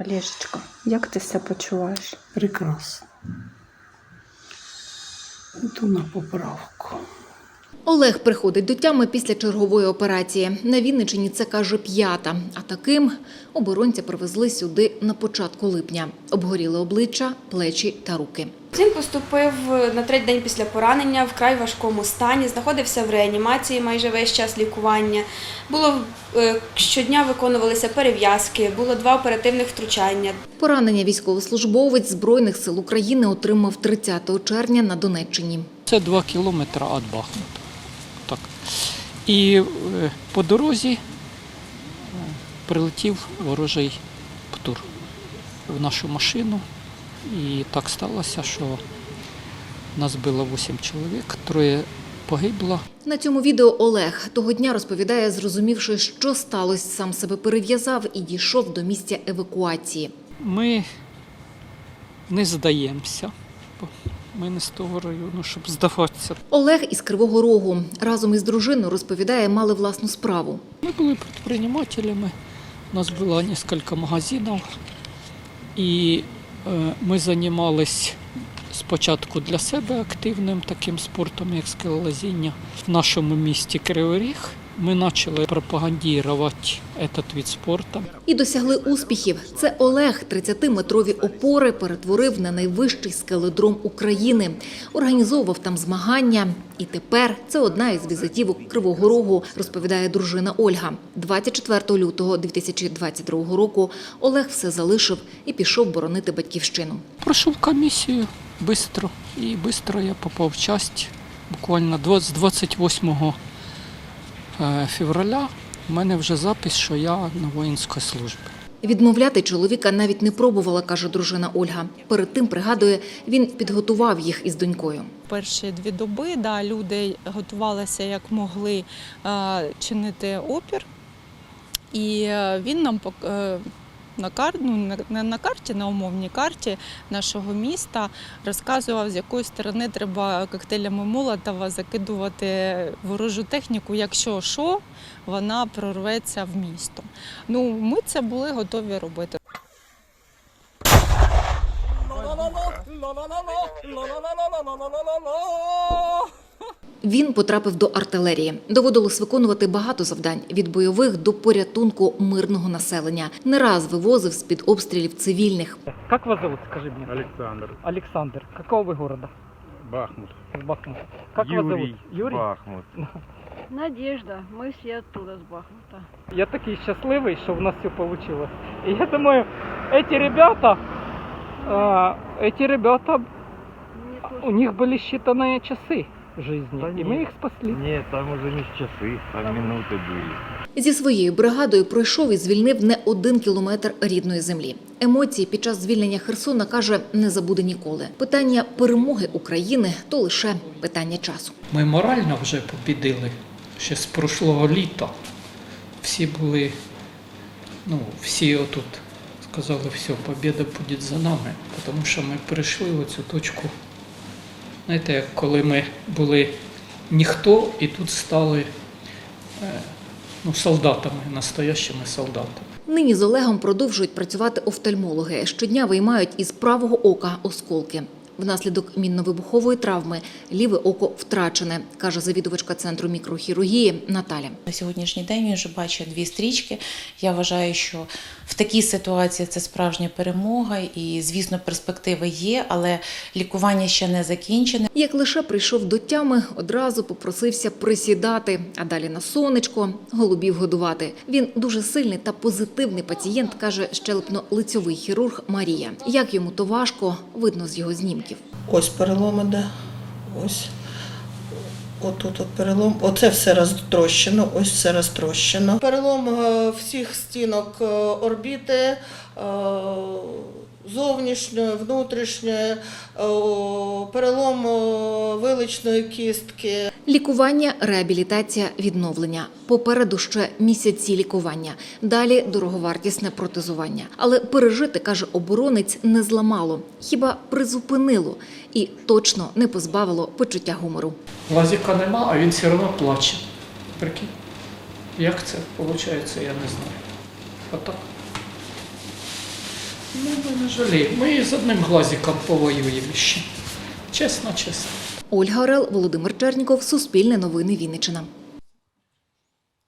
Олежечка, як ти себе почуваєш? Прекрасно. Іду на поправку. Олег приходить до тями після чергової операції. На Вінничині це каже п'ята. А таким оборонця привезли сюди на початку липня. Обгоріли обличчя, плечі та руки. Він поступив на третій день після поранення в край важкому стані, знаходився в реанімації майже весь час лікування. Було е, щодня виконувалися перев'язки, було два оперативних втручання. Поранення військовослужбовець Збройних сил України отримав 30 червня на Донеччині. Це два кілометри від Бахмута. Так. І е, по дорозі е, прилетів ворожий птур в нашу машину. І так сталося, що нас було 8 чоловік, троє погибло. На цьому відео Олег того дня розповідає, зрозумівши, що сталося, сам себе перев'язав і дійшов до місця евакуації. Ми не здаємося. бо Ми не з того району, щоб здаватися. Олег із Кривого Рогу разом із дружиною розповідає, мали власну справу. Мы были предпринимателями, у нас было несколько магазинов, і е, ми займалися спочатку для себе активним таким спортом, як скелелазіння. В нашому місті Кривий Ріг ми почали пропагандувати цей вид спорту. І досягли успіхів. Це Олег 30-метрові опори перетворив на найвищий скеледром України. Організовував там змагання. І тепер це одна із візитівок Кривого Рогу, розповідає дружина Ольга. 24 лютого 2022 року Олег все залишив і пішов боронити батьківщину. Пройшов комісію швидко, і швидко я попав в часть. Буквально з 28 е, февраля у мене вже запис, що я на воїнській службі. Відмовляти чоловіка навіть не пробувала, каже дружина Ольга. Перед тим пригадує, він підготував їх із донькою. перші дві доби да, люди готувалися як могли е, чинити опір. І е, він нам пок- е, на кар... ну, не на карті, на умовній карті нашого міста розказував, з якої сторони треба коктейлями Молотова закидувати ворожу техніку, якщо що, вона прорветься в місто. Ну, ми це були готові робити. Він потрапив до артилерії. Доводилось виконувати багато завдань від бойових до порятунку мирного населення. Не раз вивозив з під обстрілів цивільних. Как вас зовут, скажи мне? Александр Александр. Какого вы города? Бахмут. Из Бахмута. Как вас Юрий, зовут? Юрий? Бахмут. Надежда, мы все оттуда, с Бахмута. Я такий щасливий, що в нас все вийшло. І я думаю, эти ребята, а, эти ребята, Мне тоже у них были считанные часы жизни, Да и мы нет. их спасли. Нет, там уже не часы, там минуты были. Зі своєю бригадою пройшов і звільнив не один кілометр рідної землі. Емоції під час звільнення Херсона каже, не забуде ніколи. Питання перемоги України то лише питання часу. Ми морально вже побідили ще з прошлого літа. Всі були, ну, всі отут сказали, все, побіда буде за нами, тому що ми перейшли в цю точку. Знаєте, коли ми були ніхто і тут стали е, ну, солдатами, настоящими солдатами. Нині з Олегом продовжують працювати офтальмологи. Щодня виймають із правого ока осколки. Внаслідок мінно-вибухової травми ліве око втрачене, каже завідувачка центру мікрохірургії Наталя. На сьогоднішній день він вже бачить дві стрічки. Я вважаю, що в такій ситуації це справжня перемога, і звісно, перспективи є, але лікування ще не закінчене. Як лише прийшов до тями, одразу попросився присідати, а далі на сонечко, голубів годувати. Він дуже сильний та позитивний пацієнт, каже щелепно-лицьовий хірург Марія. Як йому то важко, видно з його знімків. Ось перелом іде. Ось. Отут от перелом. Оце все розтрощено, ось все розтрощено. Перелом е, всіх стінок е, орбіти, е, зовнішньої, внутрішньої, перелом виличної кістки. Лікування, реабілітація, відновлення. Попереду ще місяці лікування. Далі дороговартісне протезування. Але пережити, каже оборонець, не зламало, хіба призупинило і точно не позбавило почуття гумору. Лазіка нема, а він все одно плаче. Прикинь. Як це виходить, я не знаю. Отак. Ну, ми не жаліємо. Ми з одним глазиком повоюємо ще. Чесно, чесно. Ольга Орел, Володимир Черніков, Суспільне новини Вінниччина.